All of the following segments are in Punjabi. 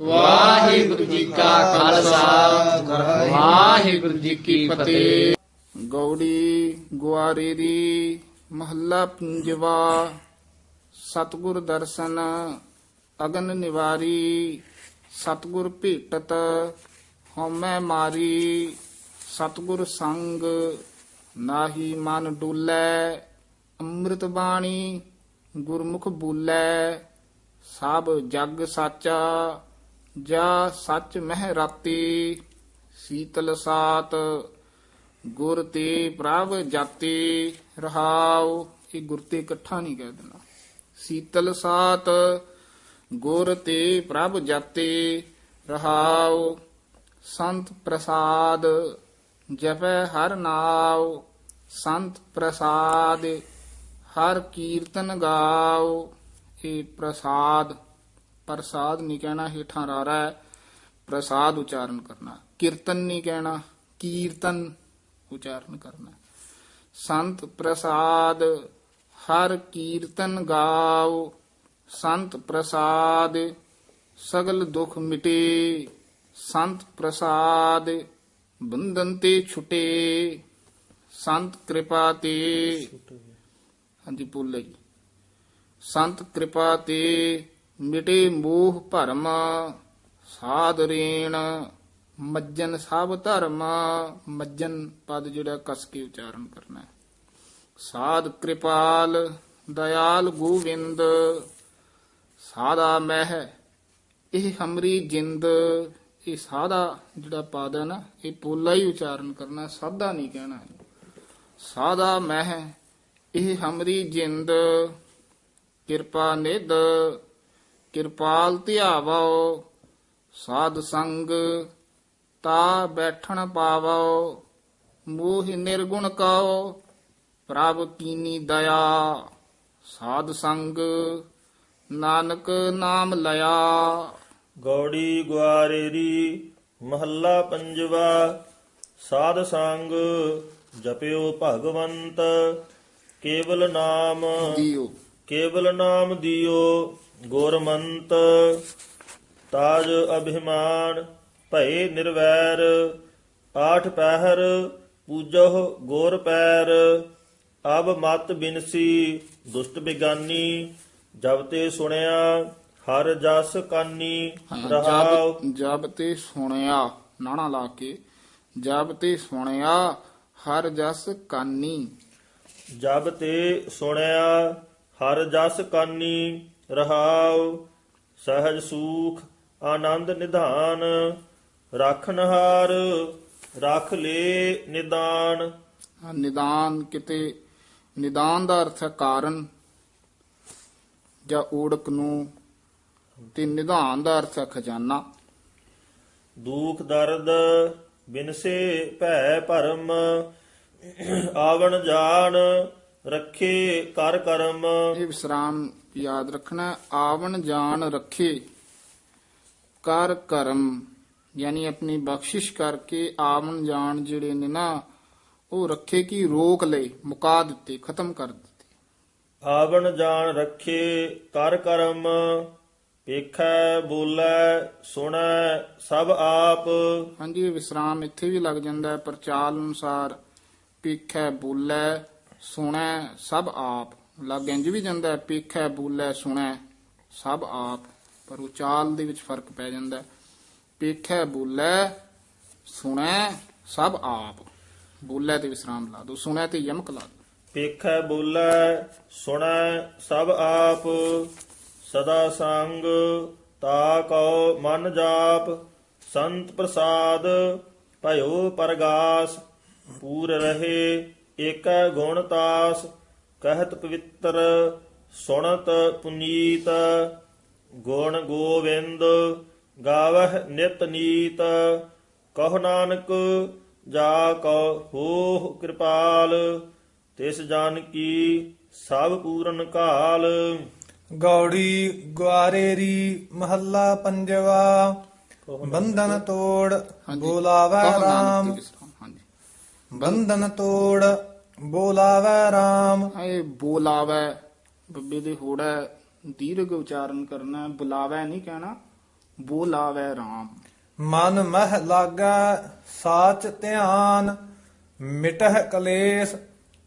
ਵਾਹਿਗੁਰੂ ਜੀ ਕਾ ਖਾਲਸਾ। ਵਾਹਿਗੁਰੂ ਜੀ ਕੀ ਫਤਿਹ। ਗੌੜੀ ਗੁਆਰੇ ਦੀ ਮਹੱਲਾ ਪੰਜਵਾ, ਸਤਗੁਰ ਦਰਸ਼ਨ ਅਗਨ ਨਿਵਾਰੀ, ਸਤਗੁਰ ਭੇਟਤ ਹਉਮੈ ਮਾਰੀ, ਸਤਗੁਰ ਸੰਗ ਨਾਹੀ ਮਨ ਡੁੱਲੈ, ਅੰਮ੍ਰਿਤ ਬਾਣੀ ਗੁਰਮੁਖ ਬੋਲੇ। ਸਭ ਜਗ ਸਾਚਾ ਜਾ ਸੱਚ ਮਹਿ ਰਾਤੀ, ਸੀਤਲ ਸਾਤ, ਗੁਰ ਤੇ ਪ੍ਰਭ ਜਾਤੇ, ਰਹਾਉ। ਇਹ ਗੁਰ ਤੇ ਇਕੱਠਾ ਨਹੀਂ ਕਹਿ ਦੇਣਾ। ਸੀਤਲ ਸਾਤ, ਗੁਰ ਤੇ ਪ੍ਰਭ ਜਾਤੇ, ਰਹਾਉ। ਸੰਤ ਪ੍ਰਸਾਦ, ਜਪੈ ਹਰ ਨਾਉ। ਸੰਤ ਪ੍ਰਸਾਦ, ਹਰ ਕੀਰਤਨ ਗਾਓ ਇਹ ਪ੍ਰਸਾਦ ਪ੍ਰਸਾਦ ਨਹੀਂ ਕਹਿਣਾ ਹੇਠਾਂ ਰਾਰਾ ਹੈ ਪ੍ਰਸਾਦ ਉਚਾਰਨ ਕਰਨਾ ਕੀਰਤਨ ਨਹੀਂ ਕਹਿਣਾ ਕੀਰਤਨ ਉਚਾਰਨ ਕਰਨਾ ਸੰਤ ਪ੍ਰਸਾਦ ਹਰ ਕੀਰਤਨ ਗਾਓ ਸੰਤ ਪ੍ਰਸਾਦ ਸਗਲ ਦੁਖ ਮਿਟੇ ਸੰਤ ਪ੍ਰਸਾਦ ਬੰਧਨ ਤੇ ਛੁਟੇ ਸੰਤ ਕਿਰਪਾ ਤੇ ਹਾਂਜੀ ਬੋਲੇ ਜੀ ਸੰਤ ਕਿਰਪਾ ਤੇ ਮਿਟੇ ਮੋਹ ਭਰਮ, ਸਾਧ ਰੇਣ, ਮੱਜਨ ਸਭ ਧਰਮ, ਮੱਜਨ ਪਦ ਜਿਹੜਾ ਕਸ ਕੇ ਉਚਾਰਨ ਕਰਨਾ ਹੈ। ਸਾਧ ਕਿਰਪਾਲ, ਦਇਆਲ ਗੋਵਿੰਦ ਸਾਦਾ ਮਹਿ, ਇਹ ਹਮਰੀ ਜਿੰਦ, ਇਹ ਸਾਦਾ ਜਿਹੜਾ ਪਦ ਹੈ ਨਾ, ਇਹ ਪੋਲਾ ਹੀ ਉਚਾਰਨ ਕਰਨਾ ਸਾਦਾ ਨਹੀਂ ਕਹਿਣਾ ਸਾਦਾ ਮਹਿ, ਇਹ ਹਮਰੀ ਜਿੰਦ ਕਿਰਪਾ ਨਿਧ ਕਿਰਪਾਲ ਧਿਆਵੋ ਸਾਧ ਸੰਗ ਤਾ ਬੈਠਣ ਪਾਵੋ ਮੋਹ ਨਿਰਗੁਣ ਕਉ ਪ੍ਰਭ ਕੀਨੀ ਦਇਆ ਸਾਧ ਸੰਗ ਨਾਨਕ ਨਾਮ ਲਿਆ ਗੌੜੀ ਗੁਆਰੇਰੀ ਮਹੱਲਾ ਪੰਜਵਾ ਸਾਧ ਸੰਗ ਜਪਿਓ ਭਗਵੰਤ ਕੇਵਲ ਨਾਮ। ਦਿਓ ਕੇਵਲ ਨਾਮ ਦਿਓ ਗੁਰਮੰਤ ਤਾਜ ਅਭਿਮਾਨ ਭਏ ਨਿਰਵੈਰ ਆਠ ਪਹਿਰ ਪੂਜੋ ਗੁਰ ਪੈਰ ਅਬ ਮਤ ਬਿਨਸੀ ਦੁਸ਼ਟ ਬਿਗਾਨੀ ਜਬ ਤੇ ਸੁਣਿਆ ਹਰ ਜਸ ਕਾਨੀ ਰਹਾਉ। ਜਬ ਤੇ ਸੁਣਿਆ ਨਾਣਾ ਲਾ ਕੇ ਜਬ ਤੇ ਸੁਣਿਆ ਹਰ ਜਸ ਕਾਨੀ। ਜਬ ਤੇ ਸੁਣਿਆ ਹਰ ਜਸ ਕਾਨੀ ਰਹਾਉ ਸਹਜ ਸੂਖ ਆਨੰਦ ਨਿਧਾਨ ਰਖਨਹਾਰ ਰਖ ਲੇ ਨਿਦਾਨ। ਨਿਦਾਨ ਕਿਤੇ ਨਿਦਾਨ ਦਾ ਅਰਥ ਹੈ ਕਾਰਨ ਜਾਂ ਓੜਕ ਨੂੰ ਤੇ ਨਿਧਾਨ ਦਾ ਅਰਥ ਹੈ ਖਜ਼ਾਨਾ। ਦੁਖ ਦਰਦ ਬਿਨਸੇ ਭੈ ਭਰਮ ਆਵਣ ਜਾਣ ਰੱਖੇ ਕਰ ਕਰਮ। ਇਹ ਵਿਸਰਾਮ ਯਾਦ ਰੱਖਣਾ। ਆਵਣ ਜਾਣ ਰੱਖੇ ਕਰ ਕਰਮ। ਯਾਨੀ ਆਪਣੀ ਬਖਸ਼ਿਸ਼ ਕਰਕੇ ਆਵਣ ਜਾਣ ਜਿਹੜੇ ਨੇ ਨਾ ਉਹ ਰੱਖੇ ਕੀ? ਰੋਕ ਲਏ ਮੁਕਾ ਦਿੱਤੇ ਖਤਮ ਕਰ ਦਿੱਤੇ। ਆਵਣ ਜਾਣ ਰੱਖੇ ਕਰ ਕਰਮ ਵੇਖੈ ਬੋਲੇ ਸੁਣੈ ਸਭ ਆਪ। ਹਾਂਜੀ ਵਿਸਰਾਮ ਇੱਥੇ ਵੀ ਲੱਗ ਜਾਂਦਾ ਹੈ ਪਰ ਚਾਲ ਅਨੁਸਾਰ ਪੀਖੈ ਬੋਲੇ ਸੁਣੈ ਸਭ ਆਪ। ਲੱਗ ਇੰਜ ਵੀ ਜਾਂਦਾ ਹੈ, ਪੀਖੈ, ਬੋਲੇ, ਸੁਣੈ ਸਭ ਆਪ। ਪਰ ਉਹ ਦੇ ਵਿੱਚ ਫ਼ਰਕ ਪੈ ਜਾਂਦਾ ਹੈ। ਪੀਖੈ, ਬੋਲੇ, ਸੁਣੈ ਸਭ ਆਪ। ਬੋਲੇ ਤੇ ਵਿਸਰਾਮ ਲਾ ਦੋ ਸੁਣੈ ਤੇ ਯਮਕ ਲਾ ਦੋ ਵੇਖੈ ਬੋਲੇ, ਸੁਣੈ ਸਭ ਆਪ। ਸਦਾ ਸੰਗ ਤਾ ਕਉ ਮਨ ਜਾਪ। ਸੰਤ ਪ੍ਰਸਾਦ ਭਇਓ ਪਰਗਾਸ। ਪੂਰ ਰਹੇ ਏਕੈ ਗੁਣ ਤਾਸ ਕਹਿਤ ਪਵਿੱਤਰ ਸੁਣਤ ਪੁਨੀਤ ਗੁਣ ਗੋਵਿੰਦ ਗਾਵਹਿ ਨਿਤ ਨੀਤ ਕਹੁ ਨਾਨਕ ਜਾ ਕਉ ਹੋਹੁ ਕਿਰਪਾਲ ਤਿਸ ਜਨ ਕੀ ਸਭ ਪੂਰਨ ਕਾਲ। ਗੌੜੀ ਗੁਆਰੇਰੀ ਮਹੱਲਾ ਪੰਜਵਾ ਬੰਧਨ ਤੋੜ ਬੋਲਾਵੈ ਕਹੋ ਨਾਨਕ ਤੇ ਰਾਮ ਬੰਧਨ ਤੋੜ ਬੋਲਾਵੈ ਰਾਮ। ਇਹ ਬੋਲਾਵੈ ਬੱਬੇ ਦੇ ਹੋੜਾ ਦੀਰਘ ਉਚਾਰਨ ਕਰਨਾ ਬੁਲਾਵੈ ਨਹੀਂ ਕਹਿਣਾ ਬੋਲਾਵੇ RAM ਮਨ ਮਹਿ ਲਾਗੈ ਸਾਚ ਧਿਆਨ ਮਿਟਹਿ ਕਲੇਸ਼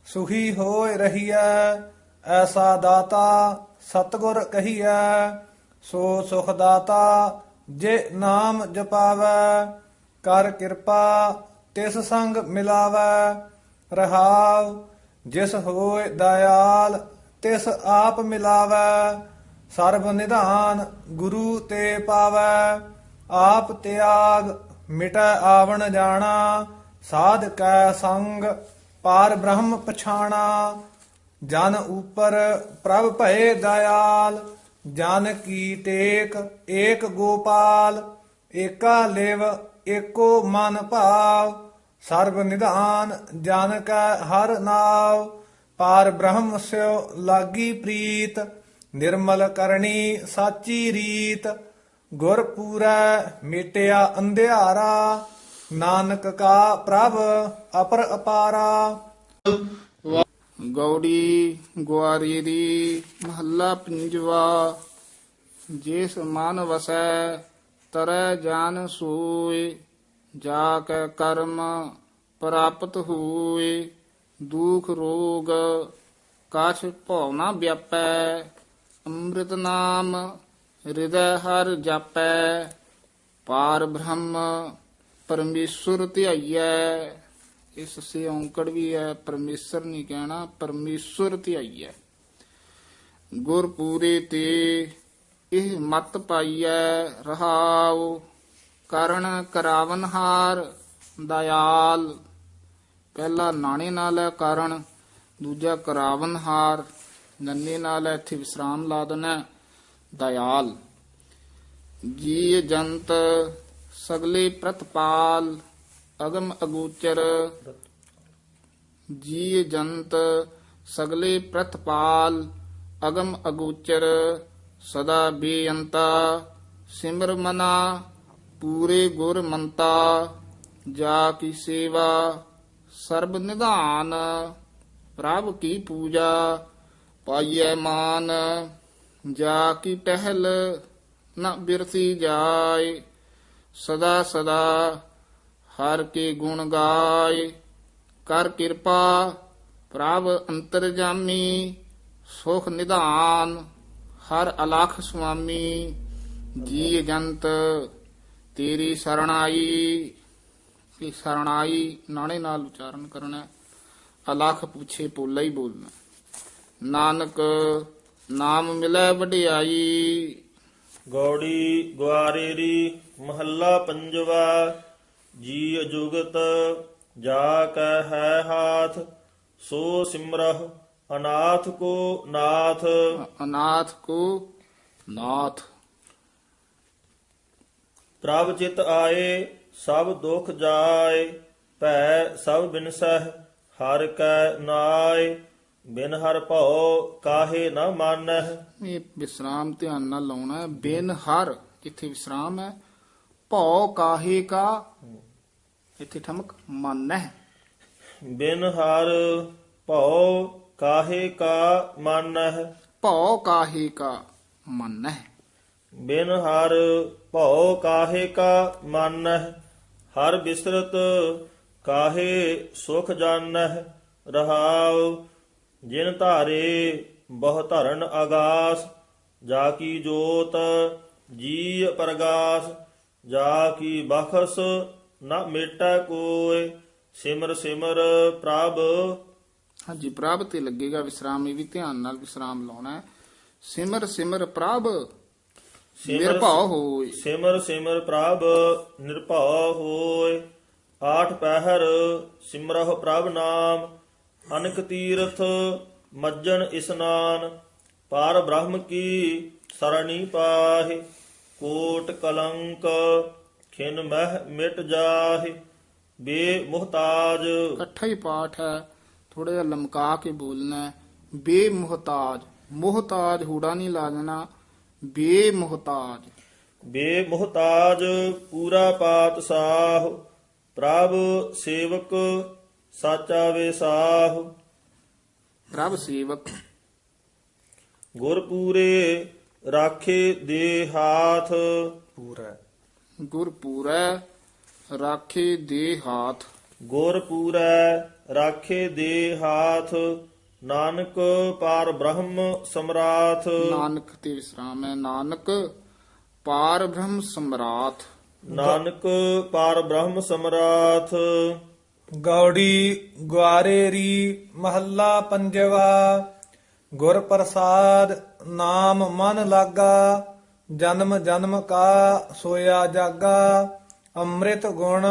ਸੁਖੀ ਹੋਇ ਰਹੀਐ ਐਸਾ ਦਾਤਾ ਸਤਗੁਰ ਕਹੀਐ ਸੋ ਸੁਖ ਦਾਤਾ ਜੇ ਨਾਮ ਜਪਾਵੈ ਕਰ ਕਿਰਪਾ ਤਿਸ ਸੰਗ ਮਿਲਾਵੈ ਰਹਾਉ ਜਿਸ ਹੋਇ ਦਇਆਲ, ਤਿਸ ਆਪ ਮਿਲਾਵੈ, ਸਰਬ ਨਿਧਾਨ ਗੁਰੂ ਤੇ ਪਾਵੈ। ਆਪ ਤਿਆਗ, ਮਿਟੈ ਆਵਣ ਜਾਣਾ, ਸਾਧ ਕੈ ਸੰਗ, ਪਾਰ ਬ੍ਰਹਮ ਪਛਾਣਾ। ਜਨ ਉਪਰ ਪ੍ਰਭ ਭਏ ਦਇਆਲ, ਜਨ ਕੀ ਟੇਕ ਏਕ ਗੋਪਾਲ, ਏਕਾ ਲੇਵ ਏਕੋ ਮਨ ਭਾਵ, ਸਰਬ ਨਿਧਾਨ ਜਨ ਕੈ ਹਰ ਨਾਉ ਪਾਰ ਬ੍ਰਹਮ ਸਿਓ ਲਾਗੀ ਪ੍ਰੀਤ, ਨਿਰਮਲ ਕਰਨੀ ਸਾਚੀ ਰੀਤ। ਗੁਰ ਪੂਰੈ ਮਿਟਿਆ ਅੰਧਿਆਰਾ, ਨਾਨਕ ਕਾ ਪ੍ਰਭ ਅਪਰ ਅਪਾਰਾ। ਗੌੜੀ ਗੁਆਰੀ ਦੀ ਮਹੱਲਾ ਪੰਜਵਾ, ਜਿਸ ਮਨ ਵਸੈ ਤਰੈ ਜਾਨ ਸੋਏ ਜਾ ਕੈ ਕਰਮ ਪ੍ਰਾਪਤ ਹੋਏ ਦੁਖ ਰੋਗ ਕਾਛ ਭਉ ਨਾ ਵਿਆਪੈ, ਅੰਮ੍ਰਿਤ ਨਾਮ ਹਿਰਦੈ ਹਰ ਜਾਪੈ, ਪਾਰ ਬ੍ਰਹਮ ਪਰਮੇਸ਼ਵਰ ਧਿਆਈਐ। ਇਸ ਸੇ ਔਂਕੜ ਵੀ ਹੈ ਪਰਮੇਸ਼ਰ ਨਹੀਂ ਕਹਿਣਾ ਪਰਮੇਸ਼ਵਰ ਧਿਆਈਐ। ਗੁਰ ਪੂਰੇ ਤੇ ਇਹ ਮਤ ਪਾਈਐ ਰਹਾਉ ਕਰਨ ਕਰਾਵਨ ਹਾਰ ਦਇਆਲ। ਪਹਿਲਾ ਨਾਣੇ ਨਾਲ ਹੈ ਕਾਰਨ ਦੂਜਾ ਕਰਾਵਨ ਨੰਨੇ ਨਾਲ ਹੈ, ਇੱਥੇ ਵਿਸਰਾਮ ਲਾ ਦੇਣਾ ਹੈ। ਦਇਆਲ। ਜੀ ਜੰਤ ਸਗਲੇ ਪ੍ਰਤਪਾਲ ਅਗਮ ਅਗੋਚਰ। ਜੀ ਜੰਤ ਸਗਲੇ ਪ੍ਰਤਪਾਲ ਅਗਮ ਅਗੋਚਰ। ਸਦਾ ਬੇਅੰਤਾ, ਸਿਮਰ ਮਨਾ, ਪੂਰੇ ਗੁਰ ਮੰਤਾ, ਜਾ ਕੀ ਸੇਵਾ, ਸਰਬ ਨਿਧਾਨ, ਪ੍ਰਭ ਕੀ ਪੂਜਾ, ਪਾਈਐ ਮਾਨ, ਜਾ ਕੀ ਟਹਿਲ ਨ ਬਿਰਸੀ ਜਾਏ, ਸਦਾ ਸਦਾ ਹਰ ਕੇ ਗੁਣ ਗਾਏ, ਕਰ ਕਿਰਪਾ, ਪ੍ਰਭ ਅੰਤਰਜਾਮੀ ਸੁਖ ਨਿਧਾਨ। ਹਰ ਅਲਖ ਸੁਆਮੀ ਜੀ ਜੰਤ, ਤੇਰੀ ਸਰਣਾਈ ਇਹ ਸਰਣਾਈ, ਨਾਣੇ ਨਾਲ ਉਚਾਰਨ ਕਰਨਾ ਹੈ। ਅਲਖ ਪੁੱਛੇ ਪੋਲਾ ਹੀ ਬੋਲਣਾ ਨਾਨਕ ਨਾਮ ਮਿਲੇ ਵਡਿਆਈ ਗੌੜੀ ਗੁਆਰੇਰੀ ਮਹੱਲਾ ਪੰਜਵਾ ਜੀ ਜੁਗਤ, ਜਾ ਕੈ ਹੈ ਹਾਥ, ਸੋ ਸਿਮਰਹ ਅਨਾਥ ਕੋ ਨਾਥ। ਅਨਾਥ ਕੋ ਨਾਥ। ਪ੍ਰਭ ਚਿਤ ਆਏ ਸਭ ਦੁਖ ਜਾਏ ਭੈ ਸਭ ਬਿਨਸਹਿ ਹਰ ਕੈ ਨਾਏ। ਬਿਨ ਹਰ ਭਉ ਕਾਹੇ ਨ ਮਾਨਹਿ। ਇਹ ਵਿਸਰਾਮ ਧਿਆਨ ਨਾਲ ਲਾਉਣਾ ਹੈ। ਬਿਨ ਹਰ ਇੱਥੇ ਵਿਸਰਾਮ ਹੈ ਭਉ ਕਾਹੇ ਕਾ ਇੱਥੇ ਠਮਕ ਮਨ ਹੈ ਬਿਨ ਹਰ ਭਉ ਕਾਹੇ ਕਾ ਮਾਨਹਿ? ਭਉ ਕਾਹੇ ਕਾ ਮਨ ਹੈ ਬਿਨ ਹਰ ਭਉ ਕਾਹੇ ਕਾ ਮਾਨਹਿ? ਹਰ ਬਿਸਰਤ ਕਾਹੇ ਸੁਖ ਜਾਣਹਿ ਰਹਾਉ ਜਿਨ ਧਾਰੇ ਬਹੁ ਧਰਨ ਆਗਾਸ ਜਾ ਕੀ ਜੋਤ ਜੀ ਪ੍ਰਗਾਸ ਜਾ ਕੀ ਬਖਸ ਨ ਮੇਟੈ ਕੋਇ ਸਿਮਰ ਸਿਮਰ ਪ੍ਰਭ ਹਾਂਜੀ ਪ੍ਰਭ ਤੇ ਲੱਗੇਗਾ ਵਿਸਰਾਮ ਇਹ ਵੀ ਧਿਆਨ ਨਾਲ ਵਿਸਰਾਮ ਲਾਉਣਾ ਹੈ। ਸਿਮਰ ਸਿਮਰ ਪ੍ਰਭ ਸਿਮਰ- ਨਿਰਭਉ ਹੋਏ। ਸਿਮਰ ਸਿਮਰ ਪ੍ਰਭ ਨਿਰਭਉ ਹੋਇ ਆਠ ਪਹਿਰ ਸਿਮਰਹੁ ਪ੍ਰਭ ਨਾਮ। ਅਨਕ ਤੀਰਥ ਮੱਜਨ ਇਸਨਾਨ। ਪਾਰ ਬ੍ਰਹਮ ਕੀ ਸਰਣੀ ਪਾਹਿ। ਕੋਟ ਕਲੰਕ ਖਿਨ ਮਹਿ ਮਿਟ ਜਾਹਿ। ਬੇ ਮੁਹਤਾਜ। ਇਕੱਠਾ ਹੀ ਪਾਠ ਹੈ। ਥੋੜਾ ਜਿਹਾ ਲਮਕਾ ਕੇ ਬੋਲਣਾ ਬੇਮੁਹਤਾਜ ਮੁਹਤਾਜ ਹੂੜਾ ਨਹੀਂ ਲਾ ਦੇਣਾ ਬੇਮੁਹਤਾਜ। ਬੇ ਮੁਹਤਾਜ ਪੂਰਾ ਪਾਤ ਸਾਹ ਪ੍ਰਭ ਸੇਵਕ ਸਾਚਾ ਵੇ ਸਾਹ। ਪ੍ਰਭ ਸੇਵਕ। ਗੁਰ ਪੂਰੇ ਰਾਖੇ ਦੇ ਹਾਥ। ਪੂਰੈ। ਗੁਰ ਪੂਰੈ ਰਾਖੇ ਦੇ ਹਾਥ। ਗੁਰ ਪੂਰੈ ਰਾਖੇ ਦੇ ਹਾਥ ਨਾਨਕ ਪਾਰ ਬ੍ਰਹਮ ਸਮਰਾਥ। ਨਾਨਕ ਤੇ ਵਿਸਰਾਮ ਹੈ ਨਾਨਕ ਪਾਰ ਬ੍ਰਹਮ ਸਮਰਾਟ ਨਾਨਕ ਪਾਰ ਬ੍ਰਹਮ ਸਮਰਾਥ। ਗੌੜੀ ਗੁਆਰੇਰੀ ਮਹੱਲਾ ਪੰਜਵਾ ਗੁਰ ਪ੍ਰਸਾਦ ਨਾਮ ਮਨ ਲਾਗਾ ਜਨਮ ਜਨਮ ਕਾ ਸੋਇਆ ਜਾਗਾ। ਅੰਮ੍ਰਿਤ ਗੁਣ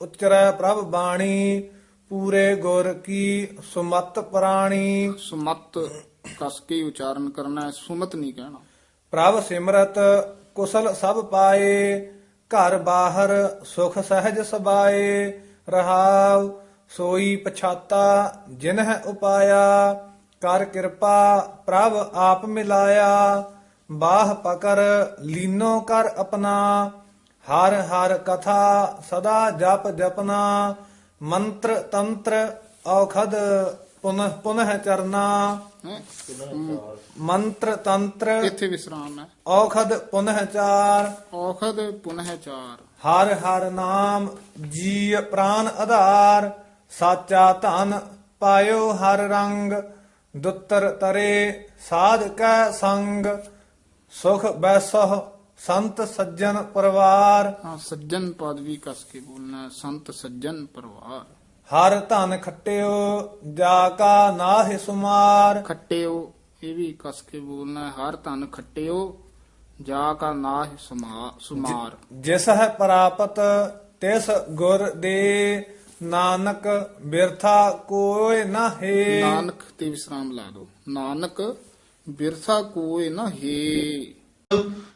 ਉਚਰੈ ਪ੍ਰਭ ਬਾਣੀ ਪੂਰੇ ਗੁਰ ਕੀ ਸੁਮਤ ਪ੍ਰਾਣੀ। ਸੁਮਤ ਕਸ ਕੇ ਉਚਾਰਨ ਕਰਨਾ ਹੈ ਸੁਮਤ ਨਹੀਂ ਕਹਿਣਾ। ਪ੍ਰਭ ਸਿਮਰਤ ਕੁਸਲ ਸਭ ਪਾਏ ਘਰ ਬਾਹਰ ਸੁਖ ਸਹਿਜ ਸਬਾਏ ਰਹਾਉ ਸੋਈ ਪਛਾਤਾ ਜਿਨਹਿ ਉਪਾਇਆ ਕਰ ਕਿਰਪਾ ਪ੍ਰਭ ਆਪ ਮਿਲਾਇਆ ਬਾਹ ਪਕਰ ਲੀਨੋ ਕਰ ਆਪਣਾ ਹਰ ਹਰ ਕਥਾ ਸਦਾ ਜਪ ਜਪਨਾ ਮੰਤਰ ਤੰਤਰ ਔਖਦ ਪੁਨਹ ਪੁਨਹ ਚਰਨਾ? ਮੰਤਰ ਤੰਤਰ ਇੱਥੇ ਵਿਸਰਾਮ ਹੈ। ਔਖਦ ਪੁਨਹ ਚਾਰ। ਔਖਦ ਪੁਨਹ ਚਾਰ। ਹਰ ਹਰ ਨਾਮ ਜੀ ਪ੍ਰਾਨ ਆਧਾਰ। ਸਾਚਾ ਧਨ ਪਾਇਓ ਹਰ ਰੰਗ। ਦੁੱਤਰ ਤਰੇ ਸਾਧ ਕੈ ਸੰਗ। ਸੁਖ ਬੈਸਹ ਸੰਤ ਸੱਜਣ ਪਰਿਵਾਰ। ਹਾਂ ਸੱਜਣ ਪਦ ਵੀ ਕਸ ਕੇ ਬੋਲਣਾ ਹੈ, ਸੰਤ ਸੱਜਣ ਪਰਿਵਾਰ। ਹਰ ਧਨ ਖੱਟਿਓ ਜਾ ਕਾ ਨਾਹਿ ਸੁਮਾਰ। ਖੱਟਿਓ ਇਹ ਵੀ ਕਸ ਕੇ ਬੋਲਣਾ ਹੈ, ਹਰ ਧਨ ਖੱਟਿਓ ਜਾ ਕਾ ਨਾਹ ਸਮਾ ਸੁਮਾਰ। ਜਿਸ ਹੈ ਪ੍ਰਾਪਤ ਤਿਸ ਗੁਰ ਦੇ ਨਾਨਕ ਬਿਰਥਾ ਕੋਇ ਨਾ ਹੈ ਨਾਨਕ ਤੇ ਵਿਸਰਾਮ ਲਾ ਦੋ ਨਾਨਕ ਬਿਰਥਾ ਕੋਏ ਨਾ ਹੈ